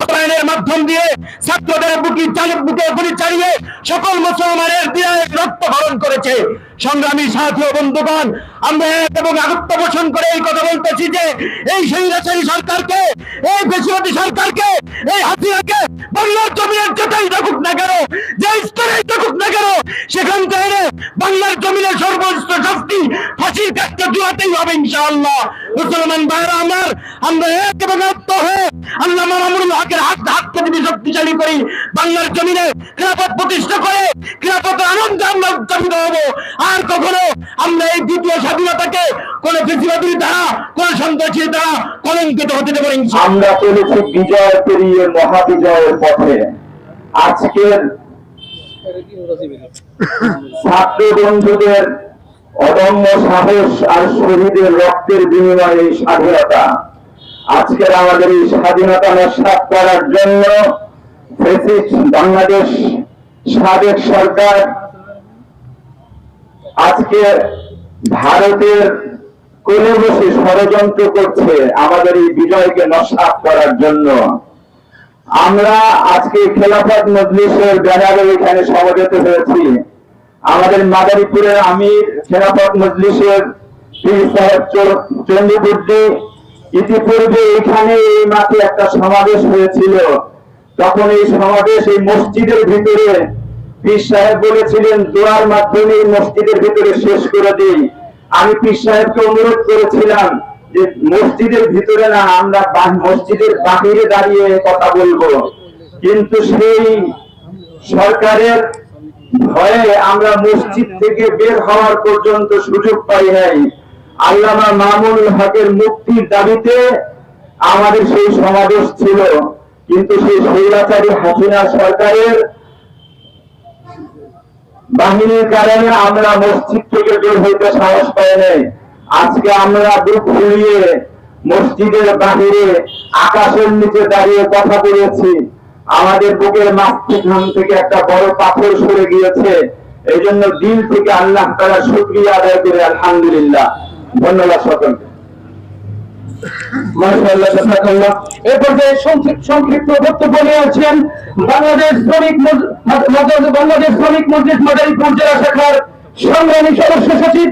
বাস্তবায়নের মাধ্যম দিয়ে ছাত্রদের বুকি বুকে গুলি চালিয়ে সকল মুসলমানের রক্ত করেছে। সংগ্রামী সাথী ও বন্ধুগণ, আমরা এক এবং আগত্য পোষণ করে এই কথা বলতেছি যে, এই স্বৈরাচারী সরকারকে, এই বেশিবাদী সরকারকে, এই হাসিনাকে বাংলার জমিনের যেটাই থাকুক না কেন, যে স্তরেই থাকুক না কেন, সেখান থেকে বাংলার জমিনের সর্বোচ্চ শাস্তি ফাঁসির কাজটা হবে ইনশাআল্লাহ। মুসলমান ভাইরা আমার, আমরা এক এবং হয়ে আল্লাহ মামুনুল হকের হাত হাতকে যদি শক্তিশালী করি, বাংলার জমিনে খেলাফত প্রতিষ্ঠা করে, খেলাফতের আনন্দে আমরা উদযাপিত হব। আর কখনো আমরা এই দ্বিতীয় স্বাধীনতাকে কোন ফেসিবাদীর দ্বারা, কোন সন্ত্রাসীর দ্বারা কলঙ্কিত হতে দেবো আমরা চলেছি বিজয় পেরিয়ে মহাবিজয়ের পথে। আজকের ছাত্র বন্ধুদের অদম্য সাহস আর শহীদের রক্তের বিনিময়ে এই স্বাধীনতা। আজকের আমাদের এই স্বাধীনতা নস্বাত করার জন্য বাংলাদেশ সাবেক সরকার, আজকে ভারতের কোলে বসে ষড়যন্ত্র করছে আমাদের এই বিজয়কে নস্বাত করার জন্য। আমরা আজকে খেলাফত মজলিসের ব্যানারে এখানে সমবেত হয়েছি। আমাদের মাদারীপুরের আমির খেলাফত মজলিসের পীর সাহেব চর- ইতিপূর্বে এখানে এই মাঠে একটা সমাবেশ হয়েছিল। তখন এই সমাবেশ এই মসজিদের ভিতরে পীর সাহেব বলেছিলেন, দোয়ার মাধ্যমে মসজিদের ভিতরে শেষ করে দিই। আমি পীর সাহেবকে অনুরোধ করেছিলাম যে, মসজিদের ভিতরে না, আমরা মসজিদের বাহিরে দাঁড়িয়ে কথা বলব। কিন্তু সেই সরকারের ভয়ে আমরা মসজিদ থেকে বের হওয়ার পর্যন্ত সুযোগ পাই নাই। আল্লামা মামুন হকের মুক্তির দাবিতে আমাদের সেই সমাবেশ ছিল। কিন্তু সেই স্বৈরাচারী হাসিনা সরকারের বাহিনীর কারণে আমরা মসজিদ থেকে বের হইতে সাহস পাই নাই। আজকে আমরা বুক ফুলিয়ে মসজিদের বাহিরে আকাশের নিচে দাঁড়িয়ে কথা বলেছি। আমাদের বুকের মাঝখান থেকে একটা বড় পাথর সরে গিয়েছে। এই জন্য দিল থেকে আল্লাহ তারা শুক্রিয়া আদায় করে, আলহামদুলিল্লাহ। ধন্যবাদ পর্যায়ে সংক্ষিপ্ত বক্তব্য নিয়ে আছেন বাংলাদেশ শ্রমিক বাংলাদেশ শ্রমিক মজলিস মাদারীপুর জেলা শাখার সংগ্রামী সদস্য সচিব